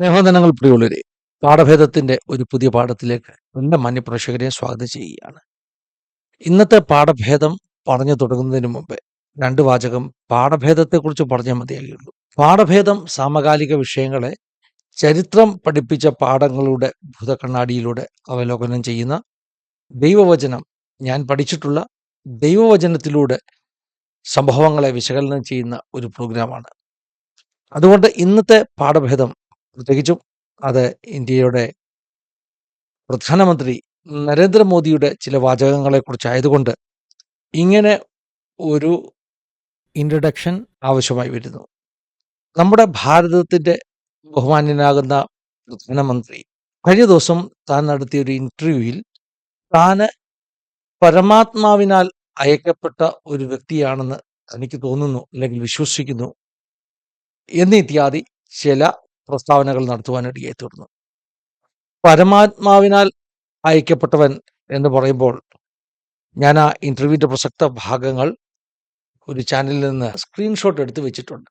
സ്നേഹവന്ദനങ്ങൾ പ്രിയുള്ളവരെ പാഠഭേദത്തിന്റെ ഒരു പുതിയ പാഠത്തിലേക്ക് എന്റെ മാന്യപ്രേക്ഷകരെ സ്വാഗതം ചെയ്യുകയാണ്. ഇന്നത്തെ പാഠഭേദം പറഞ്ഞു തുടങ്ങുന്നതിന് മുമ്പ് രണ്ട് വാചകം പാഠഭേദത്തെക്കുറിച്ച് പറഞ്ഞാൽ മതിയാകുള്ളൂ പാഠഭേദം സമകാലിക വിഷയങ്ങളെ ചരിത്രം പഠിപ്പിച്ച പാഠങ്ങളുടെ ഭൂതക്കണ്ണാടിയിലൂടെ അവലോകനം ചെയ്യുന്ന ദൈവവചനം ഞാൻ പഠിച്ചിട്ടുള്ള ദൈവവചനത്തിലൂടെ സംഭവങ്ങളെ വിശകലനം ചെയ്യുന്ന ഒരു പ്രോഗ്രാമാണ്. അതുകൊണ്ട് ഇന്നത്തെ പാഠഭേദം പ്രത്യേകിച്ചും അത് ഇന്ത്യയുടെ പ്രധാനമന്ത്രി നരേന്ദ്രമോദിയുടെ ചില വാചകങ്ങളെ കുറിച്ചായതുകൊണ്ട് ഇങ്ങനെ ഒരു ഇൻട്രഡക്ഷൻ ആവശ്യമായി വരുന്നു. നമ്മുടെ ഭാരതത്തിന്റെ ബഹുമാന്യനാകുന്ന പ്രധാനമന്ത്രി കഴിഞ്ഞ ദിവസം താൻ നടത്തിയ ഒരു ഇന്റർവ്യൂവിൽ താന് പരമാത്മാവിനാൽ അയക്കപ്പെട്ട ഒരു വ്യക്തിയാണെന്ന് തനിക്ക് തോന്നുന്നു അല്ലെങ്കിൽ വിശ്വസിക്കുന്നു. എന്നിത്യാദി ചില പ്രസ്താവനകൾ നടത്തുവാനിടയായി തീർന്നു പരമാത്മാവിനാൽ അയക്കപ്പെട്ടവൻ എന്ന് പറയുമ്പോൾ ഞാൻ ആ ഇന്റർവ്യൂവിന്റെ പ്രസക്ത ഭാഗങ്ങൾ ഒരു ചാനലിൽ നിന്ന് സ്ക്രീൻഷോട്ട് എടുത്ത് വെച്ചിട്ടുണ്ട്.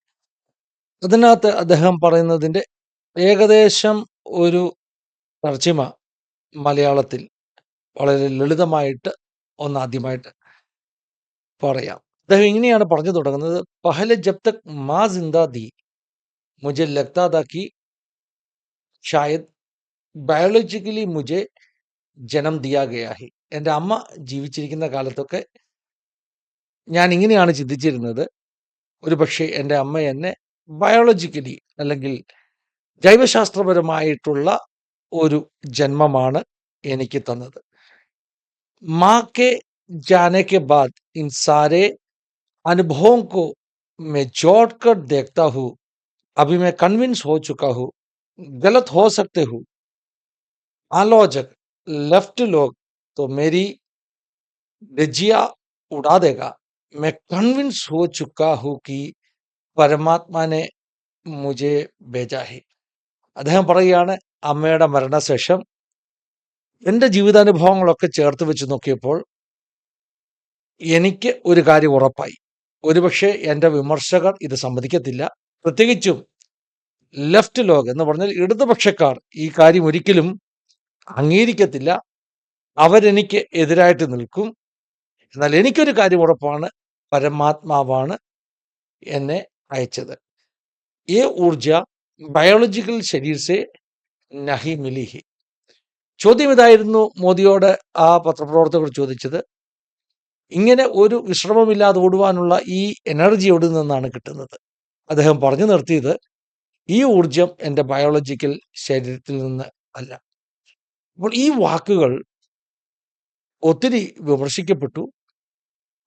അതിനകത്ത് അദ്ദേഹം പറയുന്നതിന്റെ ഏകദേശം ഒരു തർജിമ മലയാളത്തിൽ വളരെ ലളിതമായിട്ട് ഒന്നാദ്യമായിട്ട് പറയാം. അദ്ദേഹം ഇങ്ങനെയാണ് പറഞ്ഞു തുടങ്ങുന്നത്. പഹല ജബ് തക് മാ ജിന്ദാ ദി मुझे लगता था कि शायद ബയോളജിക്കലി മുജെ ജനം ദിയാ ഗയാ ഹി എൻ്റെ അമ്മ ജീവിച്ചിരിക്കുന്ന കാലത്തൊക്കെ ഞാൻ ഇങ്ങനെയാണ് ചിന്തിച്ചിരുന്നത് ഒരു പക്ഷേ എൻ്റെ അമ്മ എന്നെ ബയോളജിക്കലി അല്ലെങ്കിൽ ജൈവശാസ്ത്രപരമായിട്ടുള്ള ഒരു ജന്മമാണ് എനിക്ക് തന്നത് മാ के जाने के बाद इन सारे अनुभवों को मैं जोड़ कर देखता हूँ अभी मैं कन्विंस हो चुका हूं गलत हो सकते हूं आलोचक लेफ्ट लोग तो मेरी रजिया उड़ा देगा मैं कन्विंस हो चुका हूं कि പരമാത്മാനെ മുജെ ബേജാഹി അദ്ദേഹം പറയുകയാണ് അമ്മയുടെ മരണശേഷം എൻ്റെ ജീവിതാനുഭവങ്ങളൊക്കെ ചേർത്ത് വെച്ച് നോക്കിയപ്പോൾ എനിക്ക് ഒരു കാര്യം ഉറപ്പായി ഒരുപക്ഷെ എൻ്റെ വിമർശകർ ഇത് സമ്മതിക്കത്തില്ല പ്രത്യേകിച്ചും ലെഫ്റ്റ് ലോഗ് എന്ന് പറഞ്ഞാൽ ഇടതുപക്ഷക്കാർ ഈ കാര്യം ഒരിക്കലും അംഗീകരിക്കത്തില്ല. അവരെനിക്ക് എതിരായിട്ട് നിൽക്കും. എന്നാൽ എനിക്കൊരു കാര്യം ഉറപ്പാണ് പരമാത്മാവാണ് എന്നെ അയച്ചത്. ഈ ഊർജ ബയോളജിക്കൽ ശരീരസെ നഹി മിലിഹി. ചോദ്യം ഇതായിരുന്നു മോദിയോട് ആ പത്രപ്രവർത്തകർ ചോദിച്ചത്. ഇങ്ങനെ ഒരു വിശ്രമമില്ലാതെ ഓടുവാനുള്ള ഈ എനർജി എവിടെ നിന്നാണ് കിട്ടുന്നത്? അദ്ദേഹം പറഞ്ഞു നിർത്തിയത് ഈ ഊർജം എന്റെ ബയോളജിക്കൽ ശരീരത്തിൽ നിന്ന് അല്ല. അപ്പോൾ ഈ വാക്കുകൾ ഒത്തിരി വിമർശിക്കപ്പെട്ടു.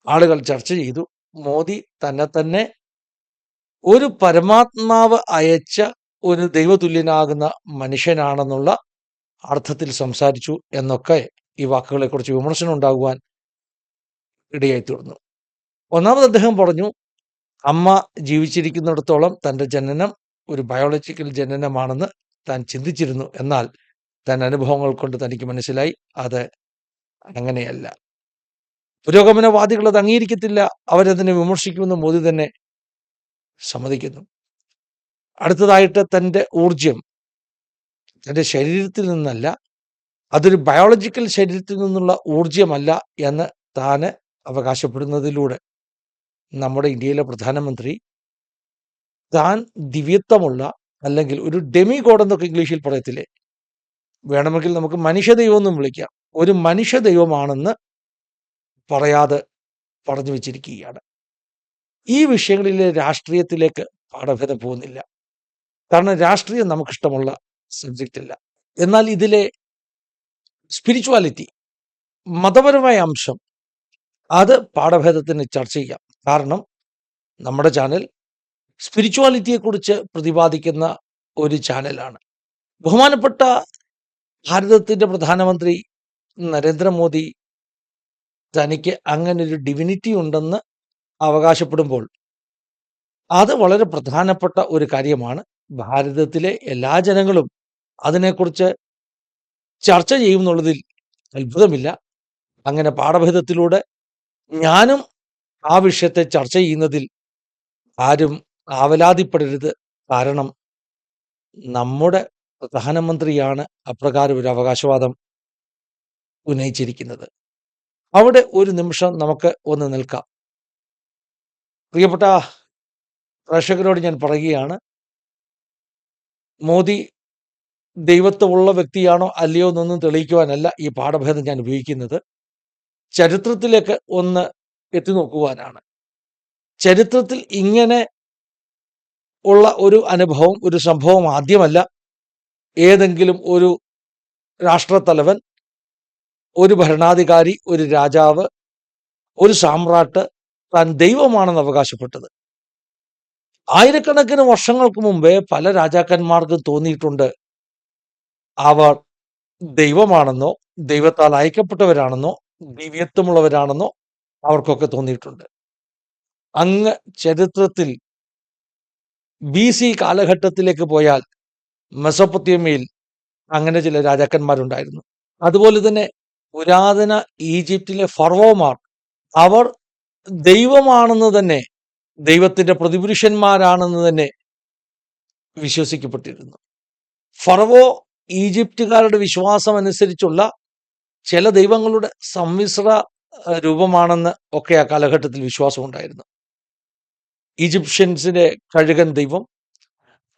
ആളുകൾ ചർച്ച ചെയ്തു. മോദി തന്നെ തന്നെ ഒരു പരമാത്മാവ് അയച്ച ഒരു ദൈവതുല്യനാകുന്ന മനുഷ്യനാണെന്നുള്ള അർത്ഥത്തിൽ സംസാരിച്ചു എന്നൊക്കെ ഈ വാക്കുകളെക്കുറിച്ച് വിമർശനം ഉണ്ടാകുവാൻ ഇടയായി തീർന്നു. ഒന്നാമത് അദ്ദേഹം പറഞ്ഞു അമ്മ ജീവിച്ചിരിക്കുന്നിടത്തോളം തന്റെ ജനനം ഒരു ബയോളജിക്കൽ ജനനമാണെന്ന് താൻ ചിന്തിച്ചിരുന്നു. എന്നാൽ താൻ അനുഭവങ്ങൾ കൊണ്ട് തനിക്ക് മനസ്സിലായി അത് അങ്ങനെയല്ല. പുരോഗമനവാദികൾ അത് അംഗീകരിക്കത്തില്ല. അവരതിനെ വിമർശിക്കുമെന്ന് മോദി തന്നെ സമ്മതിക്കുന്നു. അടുത്തതായിട്ട് തന്റെ ഊർജം തന്റെ ശരീരത്തിൽ നിന്നല്ല അതൊരു ബയോളജിക്കൽ ശരീരത്തിൽ നിന്നുള്ള ഊർജമല്ല എന്ന് താന് അവകാശപ്പെടുന്നതിലൂടെ നമ്മുടെ ഇന്ത്യയിലെ പ്രധാനമന്ത്രി താൻ ദിവ്യത്വമുള്ള അല്ലെങ്കിൽ ഒരു ഡെമി ഗോഡ് എന്നൊക്കെ ഇംഗ്ലീഷിൽ പറയത്തില്ലേ? വേണമെങ്കിൽ നമുക്ക് മനുഷ്യ ദൈവം എന്നും വിളിക്കാം. ഒരു മനുഷ്യദൈവമാണെന്ന് പറയാതെ പറഞ്ഞു വെച്ചിരിക്കുകയാണ്. ഈ വിഷയങ്ങളിലെ രാഷ്ട്രീയത്തിലേക്ക് പാഠഭേദം പോകുന്നില്ല. കാരണം രാഷ്ട്രീയം നമുക്കിഷ്ടമുള്ള സബ്ജക്റ്റ് അല്ല. എന്നാൽ ഇതിലെ സ്പിരിച്വാലിറ്റി മതപരമായ അംശം അത് പാഠഭേദത്തിന് ചർച്ച ചെയ്യാം. കാരണം നമ്മുടെ ചാനൽ സ്പിരിച്വാലിറ്റിയെക്കുറിച്ച് പ്രതിപാദിക്കുന്ന ഒരു ചാനലാണ് ബഹുമാനപ്പെട്ട ഭാരതത്തിന്റെ പ്രധാനമന്ത്രി നരേന്ദ്രമോദി തനിക്ക് അങ്ങനെ ഒരു ഡിവിനിറ്റി ഉണ്ടെന്ന് അവകാശപ്പെടുമ്പോൾ അത് വളരെ പ്രധാനപ്പെട്ട ഒരു കാര്യമാണ്. ഭാരതത്തിലെ എല്ലാ ജനങ്ങളും അതിനെക്കുറിച്ച് ചർച്ച ചെയ്യുമെന്നുള്ളതിൽ അത്ഭുതമില്ല. അങ്ങനെ പാഠഭേദത്തിലൂടെ ഞാനും ആ വിഷയത്തെ ചർച്ച ചെയ്യുന്നതിൽ ആരും ആവലാതിപ്പെടരുത്. കാരണം നമ്മുടെ പ്രധാനമന്ത്രിയാണ് അപ്രകാരം ഒരു അവകാശവാദം ഉന്നയിച്ചിരിക്കുന്നത്. അവിടെ ഒരു നിമിഷം നമുക്ക് ഒന്ന് നിൽക്കാം. പ്രിയപ്പെട്ട പ്രേക്ഷകരോട് ഞാൻ പറയുകയാണ് മോദി ദൈവത്വമുള്ള വ്യക്തിയാണോ അല്ലയോ എന്നൊന്നും തെളിയിക്കുവാനല്ല ഈ പാഠഭേദം ഞാൻ ഉപയോഗിക്കുന്നത്. ചരിത്രത്തിലേക്ക് ഒന്ന് എത്തി നോക്കുവാനാണ് ചരിത്രത്തിൽ ഇങ്ങനെ ഉള്ള ഒരു അനുഭവം ഒരു സംഭവം ആദ്യമല്ല. ഏതെങ്കിലും ഒരു രാഷ്ട്രത്തലവൻ ഒരു ഭരണാധികാരി ഒരു രാജാവ് ഒരു സാമ്രാട്ട് താൻ ദൈവമാണെന്ന് അവകാശപ്പെട്ടത്. ആയിരക്കണക്കിന് വർഷങ്ങൾക്ക് മുമ്പേ പല രാജാക്കന്മാർക്കും തോന്നിയിട്ടുണ്ട്. അവർ ദൈവമാണെന്നോ ദൈവത്താൽ അയക്കപ്പെട്ടവരാണെന്നോ ദിവ്യത്വമുള്ളവരാണെന്നോ അവർക്കൊക്കെ തോന്നിയിട്ടുണ്ട്. അങ്ങ് ചരിത്രത്തിൽ ബി സി കാലഘട്ടത്തിലേക്ക് പോയാൽ മെസോപ്പത്യമയിൽ അങ്ങനെ ചില രാജാക്കന്മാരുണ്ടായിരുന്നു. അതുപോലെ തന്നെ പുരാതന ഈജിപ്തിലെ ഫർവോമാർ അവർ ദൈവമാണെന്ന് തന്നെ ദൈവത്തിന്റെ പ്രതിപുരുഷന്മാരാണെന്ന് തന്നെ വിശ്വസിക്കപ്പെട്ടിരുന്നു. ഫറവോ ഈജിപ്തുകാരുടെ വിശ്വാസം അനുസരിച്ചുള്ള ചില ദൈവങ്ങളുടെ സമ്മിശ്ര രൂപമാണെന്ന് ഒക്കെ ആ കാലഘട്ടത്തിൽ വിശ്വാസമുണ്ടായിരുന്നു ഈജിപ്ഷ്യൻസിന്റെ കഴുകൻ ദൈവം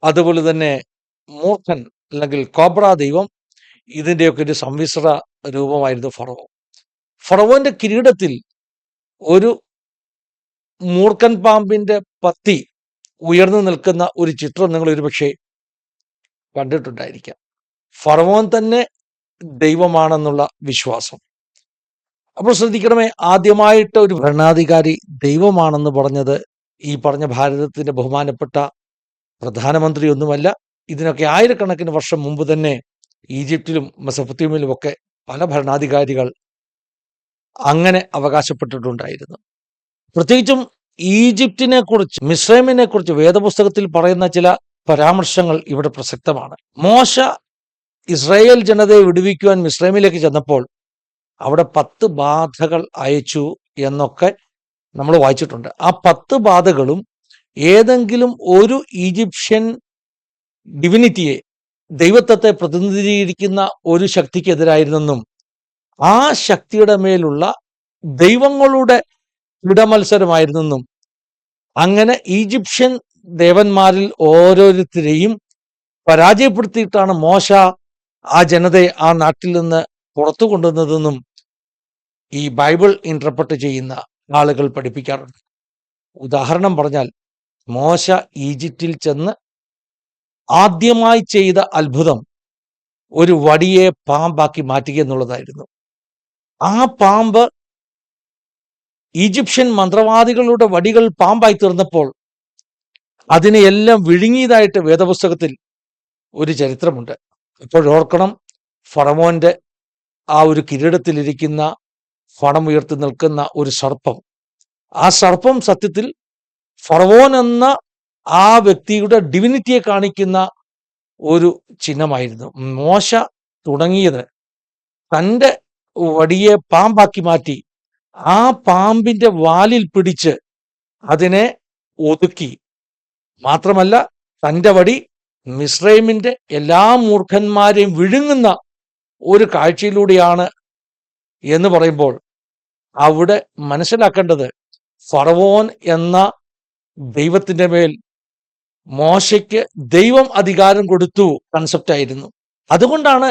അതുപോലെ തന്നെ മൂർഖൻ അല്ലെങ്കിൽ കോബ്ര ദൈവം ഇതിന്റെയൊക്കെ ഒരു സമ്മിശ്ര രൂപമായിരുന്നു ഫറവോ. ഫറവോന്റെ കിരീടത്തിൽ ഒരു മൂർഖൻ പാമ്പിന്റെ പത്തി ഉയർന്നു നിൽക്കുന്ന ഒരു ചിത്രം നിങ്ങൾ ഒരുപക്ഷെ കണ്ടിട്ടുണ്ടായിരിക്കാം. ഫറവോൻ തന്നെ ദൈവമാണെന്നുള്ള വിശ്വാസം. അപ്പോൾ ശ്രദ്ധിക്കണമേ ആദ്യമായിട്ട് ഒരു ഭരണാധികാരി ദൈവമാണെന്ന് പറഞ്ഞത് ഈ പറഞ്ഞ ഭാരതത്തിന്റെ ബഹുമാനപ്പെട്ട പ്രധാനമന്ത്രി ഒന്നുമല്ല ഇതിനൊക്കെ ആയിരക്കണക്കിന് വർഷം മുമ്പ് തന്നെ ഈജിപ്തിലും മെസപ്പൊത്യമയിലും ഒക്കെ പല ഭരണാധികാരികൾ അങ്ങനെ അവകാശപ്പെട്ടിട്ടുണ്ടായിരുന്നു. പ്രത്യേകിച്ചും ഈജിപ്തിനെ കുറിച്ച് മിസ്രൈമിനെ കുറിച്ച് വേദപുസ്തകത്തിൽ പറയുന്ന ചില പരാമർശങ്ങൾ ഇവിടെ പ്രസക്തമാണ്. മോശ ഇസ്രായേൽ ജനതയെ വിടുവിക്കുവാൻ മിസ്രൈമിലേക്ക് ചെന്നപ്പോൾ അവിടെ പത്ത് ബാധകൾ അയച്ചു എന്നൊക്കെ നമ്മൾ വായിച്ചിട്ടുണ്ട്. ആ പത്ത് ബാധകളും ഏതെങ്കിലും ഒരു ഈജിപ്ഷ്യൻ ഡിവിനിറ്റിയെ ദൈവത്വത്തെ പ്രതിനിധീകരിക്കുന്ന ഒരു ശക്തിക്കെതിരായിരുന്നെന്നും ആ ശക്തിയുടെ മേലുള്ള ദൈവങ്ങളുടെ ഇടമത്സരമായിരുന്നെന്നും അങ്ങനെ ഈജിപ്ഷ്യൻ ദേവന്മാരിൽ ഓരോരുത്തരെയും പരാജയപ്പെടുത്തിയിട്ടാണ് മോശ ആ ജനതയെ ആ നാട്ടിൽ നിന്ന് പുറത്തു കൊണ്ടുവന്നതെന്നും ഈ ബൈബിൾ ഇന്റർപ്രട്ട് ചെയ്യുന്ന ആളുകൾ പഠിപ്പിക്കാറുണ്ട്. ഉദാഹരണം പറഞ്ഞാൽ മോശ ഈജിപ്തിൽ ചെന്ന് ആദ്യമായി ചെയ്ത അത്ഭുതം ഒരു വടിയെ പാമ്പാക്കി മാറ്റുക എന്നുള്ളതായിരുന്നു. ആ പാമ്പ് ഈജിപ്ഷ്യൻ മന്ത്രവാദികളുടെ വടികൾ പാമ്പായി തീർന്നപ്പോൾ അതിനെയെല്ലാം വിഴുങ്ങിയതായിട്ട് വേദപുസ്തകത്തിൽ ഒരു ചരിത്രമുണ്ട്. ഇപ്പോഴോർക്കണം ഫറമോന്റെ ആ ഒരു കിരീടത്തിലിരിക്കുന്ന ഫണം ഉയർത്തി നിൽക്കുന്ന ഒരു സർപ്പം. ആ സർപ്പം സത്യത്തിൽ ഫറവോൻ എന്ന ആ വ്യക്തിയുടെ ഡിവിനിറ്റിയെ കാണിക്കുന്ന ഒരു ചിഹ്നമായിരുന്നു. മോശ തുടങ്ങിയത് തന്റെ വടിയെ പാമ്പാക്കി മാറ്റി ആ പാമ്പിന്റെ വാലിൽ പിടിച്ച് അതിനെ ഒതുക്കി. മാത്രമല്ല തന്റെ വടി മിസ്രൈമിന്റെ എല്ലാ മൂർഖന്മാരെയും വിഴുങ്ങുന്ന ഒരു കാഴ്ചയിലൂടെയാണ് എന്ന് പറയുമ്പോൾ അവിടെ മനസ്സിലാക്കേണ്ടത് ഫറവോൻ എന്ന ദൈവത്തിന്റെ മേൽ മോശയ്ക്ക് ദൈവം അധികാരം കൊടുത്തു കൺസെപ്റ്റ് ആയിരുന്നു. അതുകൊണ്ടാണ്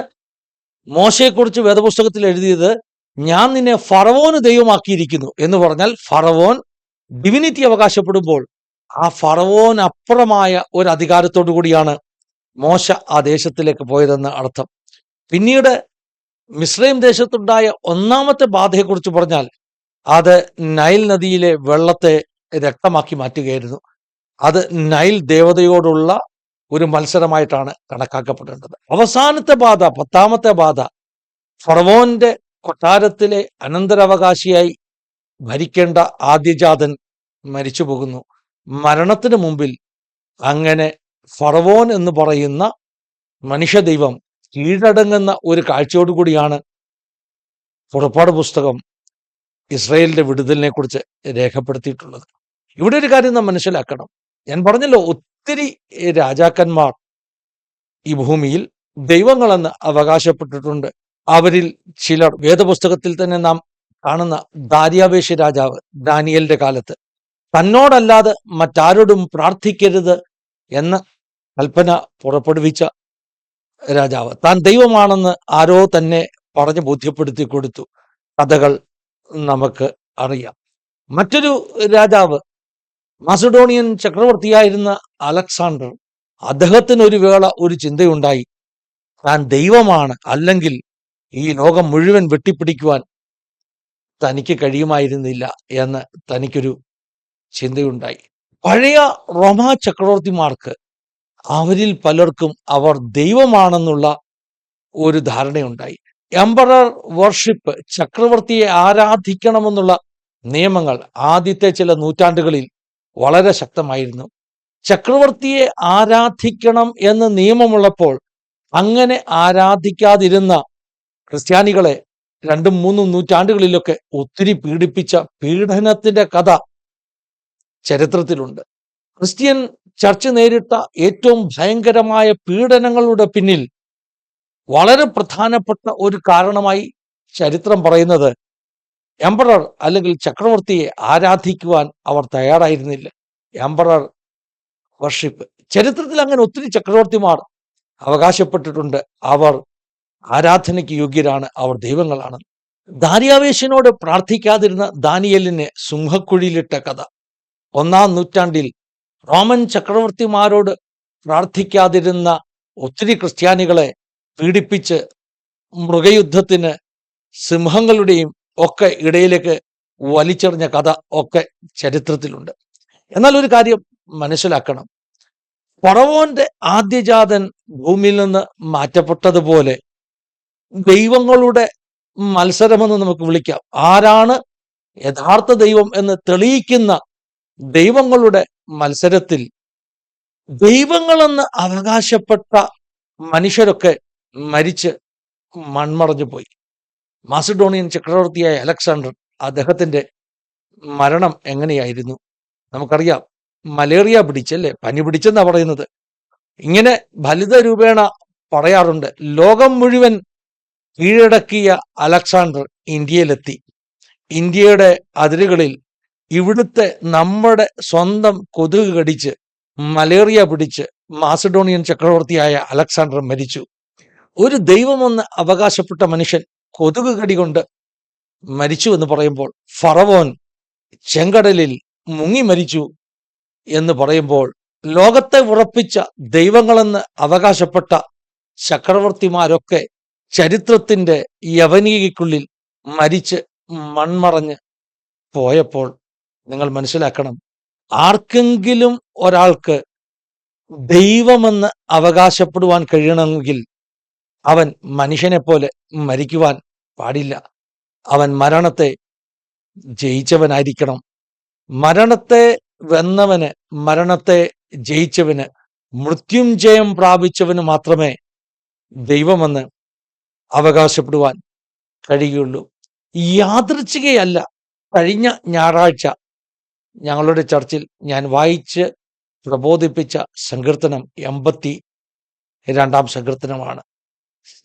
മോശയെക്കുറിച്ച് വേദപുസ്തകത്തിൽ എഴുതിയത് ഞാൻ നിന്നെ ഫറവോന് ദൈവമാക്കിയിരിക്കുന്നു എന്ന് പറഞ്ഞാൽ ഫറവോൻ ഡിവിനിറ്റി അവകാശപ്പെടുമ്പോൾ ആ ഫറവോൻ അപ്പുറമായ ഒരു അധികാരത്തോടു കൂടിയാണ് മോശ ആ ദേശത്തിലേക്ക് പോയതെന്ന് അർത്ഥം. പിന്നീട് മിസ്രൈം ദേശത്തുണ്ടായ ഒന്നാമത്തെ ബാധയെക്കുറിച്ച് പറഞ്ഞാൽ അത് നൈൽ നദിയിലെ വെള്ളത്തെ രക്തമാക്കി മാറ്റുകയായിരുന്നു. അത് നൈൽ ദേവതയോടുള്ള ഒരു മത്സരമായിട്ടാണ് കണക്കാക്കപ്പെടേണ്ടത്. അവസാനത്തെ ബാധ പത്താമത്തെ ബാധ ഫറവോന്റെ കൊട്ടാരത്തിലെ അനന്തരാവകാശിയായി ഭരിക്കേണ്ട ആദ്യജാതൻ മരിച്ചു പോകുന്നു മരണത്തിന് മുമ്പിൽ അങ്ങനെ ഫറവോൻ എന്ന് പറയുന്ന മനുഷ്യദൈവം കീഴടങ്ങുന്ന ഒരു കാഴ്ചയോടുകൂടിയാണ് പുറപ്പാട് പുസ്തകം ഇസ്രയേലിന്റെ വിടുതലിനെ കുറിച്ച് രേഖപ്പെടുത്തിയിട്ടുള്ളത്. ഇവിടെ ഒരു കാര്യം നാം മനസ്സിലാക്കണം. ഞാൻ പറഞ്ഞല്ലോ ഒത്തിരി രാജാക്കന്മാർ ഈ ഭൂമിയിൽ ദൈവങ്ങളെന്ന് അവകാശപ്പെട്ടിട്ടുണ്ട്. അവരിൽ ചിലർ വേദപുസ്തകത്തിൽ തന്നെ നാം കാണുന്ന ദാര്യാവേശ രാജാവ് ദാനിയലിന്റെ കാലത്ത് തന്നോടല്ലാതെ മറ്റാരോടും പ്രാർത്ഥിക്കരുത് എന്ന കൽപ്പന പുറപ്പെടുവിച്ച രാജാവ്. താൻ ദൈവമാണെന്ന് ആരോ തന്നെ പറഞ്ഞ് ബോധ്യപ്പെടുത്തി കൊടുത്തു. കഥകൾ നമുക്ക് അറിയാം. മറ്റൊരു രാജാവ് മാസഡോണിയൻ ചക്രവർത്തിയായിരുന്ന അലക്സാണ്ടർ അദ്ദേഹത്തിന് ഒരു വേള ഒരു ചിന്തയുണ്ടായി. താൻ ദൈവമാണ് അല്ലെങ്കിൽ ഈ ലോകം മുഴുവൻ വെട്ടിപ്പിടിക്കുവാൻ തനിക്ക് കഴിയുമായിരുന്നില്ല എന്ന് തനിക്കൊരു ചിന്തയുണ്ടായി. പഴയ റോമാ ചക്രവർത്തിമാർക്ക് അവരിൽ പലർക്കും അവർ ദൈവമാണെന്നുള്ള ഒരു ധാരണയുണ്ടായി. എംപറർ വർഷിപ്പ് ചക്രവർത്തിയെ ആരാധിക്കണമെന്നുള്ള നിയമങ്ങൾ ആദ്യത്തെ ചില നൂറ്റാണ്ടുകളിൽ വളരെ ശക്തമായിരുന്നു. ചക്രവർത്തിയെ ആരാധിക്കണം എന്ന് നിയമമുള്ളപ്പോൾ അങ്ങനെ ആരാധിക്കാതിരുന്ന ക്രിസ്ത്യാനികളെ രണ്ടും മൂന്നും നൂറ്റാണ്ടുകളിലൊക്കെ ഒത്തിരി പീഡിപ്പിച്ച പീഡനത്തിന്റെ കഥ ചരിത്രത്തിലുണ്ട്. ക്രിസ്ത്യൻ ചർച്ച നേരിട്ട ഏറ്റവും ഭയങ്കരമായ പീഡനങ്ങളുടെ പിന്നിൽ വളരെ പ്രധാനപ്പെട്ട ഒരു കാരണമായി ചരിത്രം പറയുന്നത് എംപറർ അല്ലെങ്കിൽ ചക്രവർത്തിയെ ആരാധിക്കുവാൻ അവർ തയ്യാറായിരുന്നില്ല. എംപറർ വർഷിപ്പ് ചരിത്രത്തിൽ അങ്ങനെ ഒത്തിരി ചക്രവർത്തിമാർ അവകാശപ്പെട്ടിട്ടുണ്ട്. അവർ ആരാധനയ്ക്ക് യോഗ്യരാണ്. അവർ ദൈവങ്ങളാണ്. ദാരിയാവേശിനോട് പ്രാർത്ഥിക്കാതിരുന്ന ദാനിയലിനെ സിംഹക്കുഴിയിലിട്ട കഥ. ഒന്നാം നൂറ്റാണ്ടിൽ റോമൻ ചക്രവർത്തിമാരോട് പ്രാർത്ഥിക്കാതിരുന്ന ഒത്തിരി ക്രിസ്ത്യാനികളെ പീഡിപ്പിച്ച് മൃഗയുദ്ധത്തിന് സിംഹങ്ങളുടെയും ഒക്കെ ഇടയിലേക്ക് വലിച്ചെറിഞ്ഞ കഥ ഒക്കെ ചരിത്രത്തിലുണ്ട്. എന്നാൽ ഒരു കാര്യം മനസ്സിലാക്കണം. ഫറവോന്റെ ആദ്യജാതൻ ഭൂമിയിൽ നിന്ന് മാറ്റപ്പെട്ടതുപോലെ ദൈവങ്ങളുടെ മത്സരമെന്ന് നമുക്ക് വിളിക്കാം. ആരാണ് യഥാർത്ഥ ദൈവം എന്ന് തെളിയിക്കുന്ന ദൈവങ്ങളുടെ മത്സരത്തിൽ ദൈവങ്ങളെന്ന് അവകാശപ്പെട്ട മനുഷ്യരൊക്കെ മരിച്ച് മൺമറഞ്ഞു പോയി. മാസിഡോണിയൻ ചക്രവർത്തിയായ അലക്സാണ്ടർ അദ്ദേഹത്തിന്റെ മരണം എങ്ങനെയായിരുന്നു? നമുക്കറിയാം. മലേറിയ പിടിച്ചല്ലേ? പനി പിടിച്ചെന്നാ പറയുന്നത്. ഇങ്ങനെ ഫലിത രൂപേണ പറയാറുണ്ട്. ലോകം മുഴുവൻ കീഴടക്കിയ അലക്സാണ്ടർ ഇന്ത്യയിലെത്തി. ഇന്ത്യയുടെ അതിരുകളിൽ ഇവിടുത്തെ നമ്മുടെ സ്വന്തം കൊതുക് കടിച്ച് മലേറിയ പിടിച്ച് മാസഡോണിയൻ ചക്രവർത്തിയായ അലക്സാണ്ടർ മരിച്ചു. ഒരു ദൈവമെന്ന് അവകാശപ്പെട്ട മനുഷ്യൻ കൊതുക് കടി കൊണ്ട് മരിച്ചു എന്ന് പറയുമ്പോൾ ഫറവോൻ ചെങ്കടലിൽ മുങ്ങി മരിച്ചു എന്ന് പറയുമ്പോൾ ലോകത്തെ ഉറപ്പിച്ച ദൈവങ്ങളെന്ന് അവകാശപ്പെട്ട ചക്രവർത്തിമാരൊക്കെ ചരിത്രത്തിന്റെ യവനീകയ്ക്കുള്ളിൽ മരിച്ച് മൺമറഞ്ഞ് പോയപ്പോൾ നിങ്ങൾ മനസ്സിലാക്കണം. ആർക്കെങ്കിലും ഒരാൾക്ക് ദൈവമെന്ന് അവകാശപ്പെടുവാൻ കഴിയണമെങ്കിൽ അവൻ മനുഷ്യനെ പോലെ മരിക്കുവാൻ പാടില്ല. അവൻ മരണത്തെ ജയിച്ചവനായിരിക്കണം. മരണത്തെ വെന്നവന് മരണത്തെ ജയിച്ചവന് മൃത്യുഞ്ജയം പ്രാപിച്ചവന് മാത്രമേ ദൈവമെന്ന് അവകാശപ്പെടുവാൻ കഴിയുള്ളൂ. യാദൃച്ഛികയല്ല. കഴിഞ്ഞ ഞായറാഴ്ച ഞങ്ങളുടെ ചർച്ചിൽ ഞാൻ വായിച്ച് പ്രബോധിപ്പിച്ച സങ്കീർത്തനം എൺപത്തി രണ്ടാം സങ്കീർത്തനമാണ്.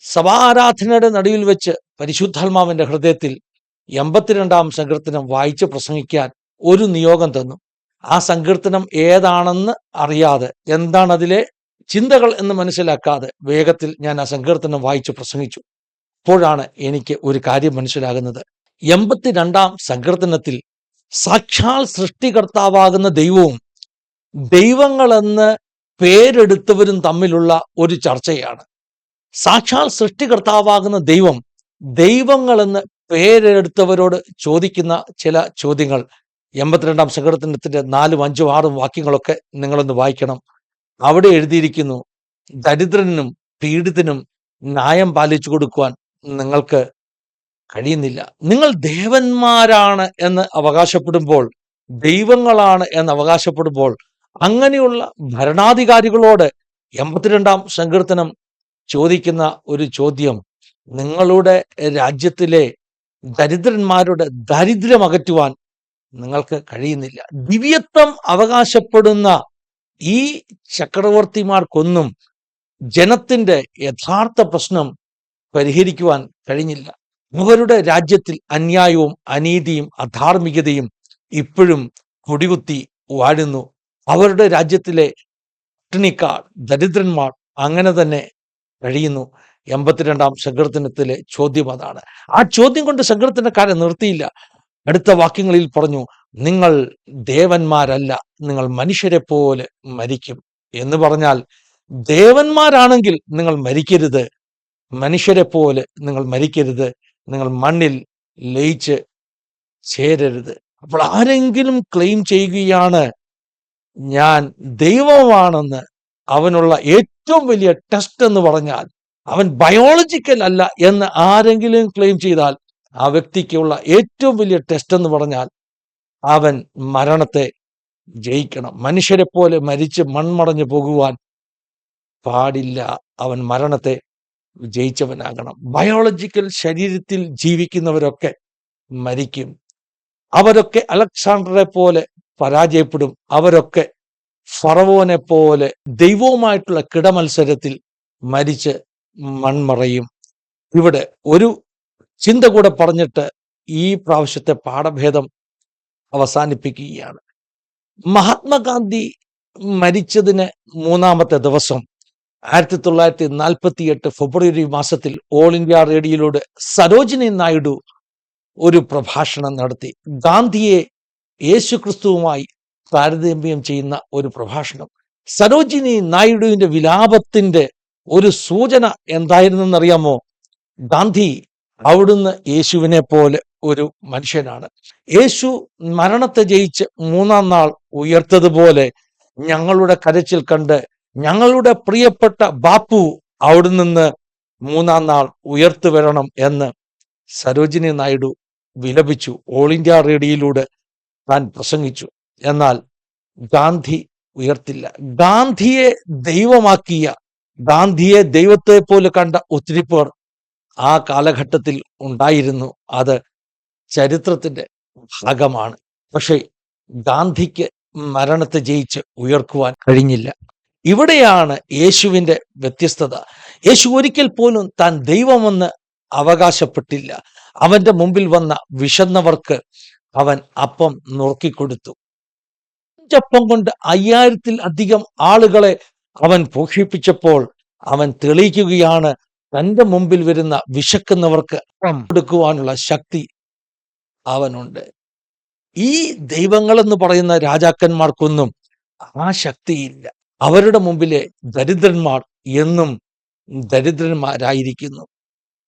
സഭാരാധനയുടെ നടുവിൽ വെച്ച് പരിശുദ്ധാത്മാവിന്റെ ഹൃദയത്തിൽ എൺപത്തിരണ്ടാം സങ്കീർത്തനം വായിച്ച് പ്രസംഗിക്കാൻ ഒരു നിയോഗം തന്നു. ആ സങ്കീർത്തനം ഏതാണെന്ന് അറിയാതെ എന്താണ് അതിലെ ചിന്തകൾ എന്ന് മനസ്സിലാക്കാതെ വേഗത്തിൽ ഞാൻ ആ സങ്കീർത്തനം വായിച്ച് പ്രസംഗിച്ചു. അപ്പോഴാണ് എനിക്ക് ഒരു കാര്യം മനസ്സിലാകുന്നത്. എൺപത്തിരണ്ടാം സങ്കീർത്തനത്തിൽ സാക്ഷാൽ സൃഷ്ടികർത്താവാകുന്ന ദൈവവും ദൈവങ്ങളെന്ന് പേരെടുത്തവരും തമ്മിലുള്ള ഒരു ചർച്ചയാണ്. സാക്ഷാൽ സൃഷ്ടികർത്താവാകുന്ന ദൈവം ദൈവങ്ങളെന്ന് പേരെടുത്തവരോട് ചോദിക്കുന്ന ചില ചോദ്യങ്ങൾ. എൺപത്തിരണ്ടാം സങ്കടത്തിനത്തിന്റെ നാലും അഞ്ചും ആറും വാക്യങ്ങളൊക്കെ നിങ്ങളൊന്ന് വായിക്കണം. അവിടെ എഴുതിയിരിക്കുന്നു ദരിദ്രനും പീഡിതനും ന്യായം പാലിച്ചു കൊടുക്കുവാൻ നിങ്ങൾക്ക് കഴിയുന്നില്ല. നിങ്ങൾ ദേവന്മാരാണ് എന്ന് അവകാശപ്പെടുമ്പോൾ ദൈവങ്ങളാണ് എന്ന് അവകാശപ്പെടുമ്പോൾ അങ്ങനെയുള്ള ഭരണാധികാരികളോട് എൺപത്തിരണ്ടാം സങ്കീർത്തനം ചോദിക്കുന്ന ഒരു ചോദ്യം നിങ്ങളുടെ രാജ്യത്തിലെ ദരിദ്രന്മാരുടെ ദരിദ്രം അകറ്റുവാൻ നിങ്ങൾക്ക് കഴിയുന്നില്ല. ദിവ്യത്വം അവകാശപ്പെടുന്ന ഈ ചക്രവർത്തിമാർക്കൊന്നും ജനത്തിന്റെ യഥാർത്ഥ പ്രശ്നം പരിഹരിക്കുവാൻ കഴിഞ്ഞില്ല. അവരുടെ രാജ്യത്തിൽ അന്യായവും അനീതിയും അധാർമികതയും ഇപ്പോഴും കൊടികുത്തി വാഴുന്നു. അവരുടെ രാജ്യത്തിലെ പട്ടിണിക്കാർ ദരിദ്രന്മാർ അങ്ങനെ തന്നെ കഴിയുന്നു. എൺപത്തിരണ്ടാം സങ്കീർത്തനത്തിലെ ചോദ്യം അതാണ്. ആ ചോദ്യം കൊണ്ട് സങ്കീർത്തനക്കാരെ നിർത്തിയില്ല. അടുത്ത വാക്യങ്ങളിൽ പറഞ്ഞു നിങ്ങൾ ദേവന്മാരല്ല നിങ്ങൾ മനുഷ്യരെ പോലെ മരിക്കും. എന്ന് പറഞ്ഞാൽ ദേവന്മാരാണെങ്കിൽ നിങ്ങൾ മരിക്കരുത് മനുഷ്യരെ പോലെ നിങ്ങൾ മരിക്കരുത് നിങ്ങൾ മണ്ണിൽ ലയിച്ച് ചേരരുത്. അപ്പോൾ ആരെങ്കിലും ക്ലെയിം ചെയ്യുകയാണ് ഞാൻ ദൈവമാണെന്ന് അവനുള്ള ഏറ്റവും വലിയ ടെസ്റ്റ് എന്ന് പറഞ്ഞാൽ അവൻ ബയോളജിക്കൽ അല്ല എന്ന് ആരെങ്കിലും ക്ലെയിം ചെയ്താൽ ആ വ്യക്തിക്കുള്ള ഏറ്റവും വലിയ ടെസ്റ്റ് എന്ന് പറഞ്ഞാൽ അവൻ മരണത്തെ ജയിക്കണം. മനുഷ്യരെ പോലെ മരിച്ച് മൺമറഞ്ഞു പോകുവാൻ പാടില്ല. അവൻ മരണത്തെ ജയിച്ചവനാകണം. ബയോളജിക്കൽ ശരീരത്തിൽ ജീവിക്കുന്നവരൊക്കെ മരിക്കും. അവരൊക്കെ അലക്സാണ്ടറെ പോലെ പരാജയപ്പെടും. അവരൊക്കെ ഫറവോനെ പോലെ ദൈവവുമായിട്ടുള്ള കിടമത്സരത്തിൽ മരിച്ച് മൺമറയും. ഇവിടെ ഒരു ചിന്ത കൂടെ പറഞ്ഞിട്ട് ഈ പ്രാവശ്യത്തെ പാഠഭേദം അവസാനിപ്പിക്കുകയാണ്. മഹാത്മാഗാന്ധി മരിച്ചതിന് മൂന്നാമത്തെ ദിവസം ആയിരത്തി തൊള്ളായിരത്തി നാൽപ്പത്തി എട്ട് ഫെബ്രുവരി മാസത്തിൽ ഓൾ ഇന്ത്യ റേഡിയോയിലൂടെ സരോജിനി നായിഡു ഒരു പ്രഭാഷണം നടത്തി. ഗാന്ധിയെ യേശുക്രിസ്തുവുമായി താരതമ്യം ചെയ്യുന്ന ഒരു പ്രഭാഷണം. സരോജിനി നായിഡുവിന്റെ വിലാപത്തിന്റെ ഒരു സൂചന എന്തായിരുന്നെന്നറിയാമോ? ഗാന്ധി അവിടുന്ന് യേശുവിനെ പോലെ ഒരു മനുഷ്യനാണ്. യേശു മരണത്തെ ജയിച്ച് മൂന്നാം നാൾ ഉയർത്തതുപോലെ ഞങ്ങളുടെ കരച്ചിൽ കണ്ട് ഞങ്ങളുടെ പ്രിയപ്പെട്ട ബാപ്പു അവിടെ നിന്ന് മൂന്നാം നാൾ ഉയർത്തു വരണം എന്ന് സരോജിനി നായിഡു വിലപിച്ചു. ഓൾ ഇന്ത്യ റേഡിയോയിലൂടെ താൻ പ്രസംഗിച്ചു. എന്നാൽ ഗാന്ധി ഉയർത്തില്ല. ഗാന്ധിയെ ദൈവമാക്കിയ ഗാന്ധിയെ ദൈവത്തെ പോലെ കണ്ട ഒത്തിരി പേർ ആ കാലഘട്ടത്തിൽ ഉണ്ടായിരുന്നു. അത് ചരിത്രത്തിന്റെ ഭാഗമാണ്. പക്ഷേ ഗാന്ധിക്ക് മരണത്തെ ജയിച്ച് ഉയർക്കുവാൻ കഴിഞ്ഞില്ല. ഇവിടെയാണ് യേശുവിന്റെ വ്യത്യസ്തത. യേശു ഒരിക്കൽ പോലും താൻ ദൈവമെന്ന് അവകാശപ്പെട്ടില്ല. അവന്റെ മുമ്പിൽ വന്ന വിശന്നവർക്ക് അവൻ അപ്പം നുറുക്കിക്കൊടുത്തു. അഞ്ചപ്പം കൊണ്ട് അയ്യായിരത്തിൽ അധികം ആളുകളെ അവൻ പോഷിപ്പിച്ചപ്പോൾ അവൻ തെളിയിക്കുകയാണ് തന്റെ മുമ്പിൽ വരുന്ന വിശക്കുന്നവർക്ക് കൊടുക്കുവാനുള്ള ശക്തി അവനുണ്ട്. ഈ ദൈവങ്ങളെന്ന് പറയുന്ന രാജാക്കന്മാർക്കൊന്നും ആ ശക്തിയില്ല. അവരുടെ മുമ്പിലെ ദരിദ്രന്മാർ എന്നും ദരിദ്രന്മാരായിരിക്കുന്നു.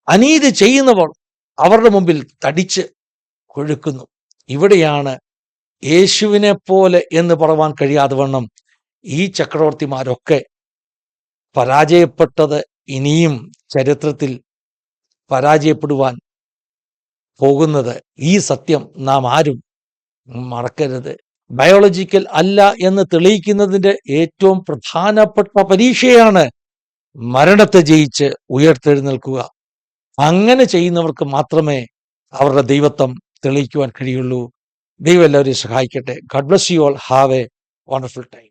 അനീതി ചെയ്യുന്നവർ അവരുടെ മുമ്പിൽ തടിച്ച് കൊഴുക്കുന്നു. ഇവിടെയാണ് യേശുവിനെ പോലെ എന്ന് പറവാൻ കഴിയാതെ വണ്ണം ഈ ചക്രവർത്തിമാരൊക്കെ പരാജയപ്പെട്ടത് ഇനിയും ചരിത്രത്തിൽ പരാജയപ്പെടുവാൻ പോകുന്നത് ഈ സത്യം നാം ആരും മറക്കരുത്. ബയോളജിക്കൽ അല്ല എന്ന് തെളിയിക്കുന്നതിന്റെ ഏറ്റവും പ്രധാനപ്പെട്ട പരീക്ഷയാണ് മരണത്തെ ജയിച്ച് ഉയർത്തെഴുന്നേൽക്കുക. അങ്ങനെ ചെയ്യുന്നവർക്ക് മാത്രമേ അവരുടെ ദൈവത്വം തെളിയിക്കുവാൻ കഴിയുള്ളൂ. ദൈവം എല്ലാവരെയും സഹായിക്കട്ടെ. God bless you all have a wonderful time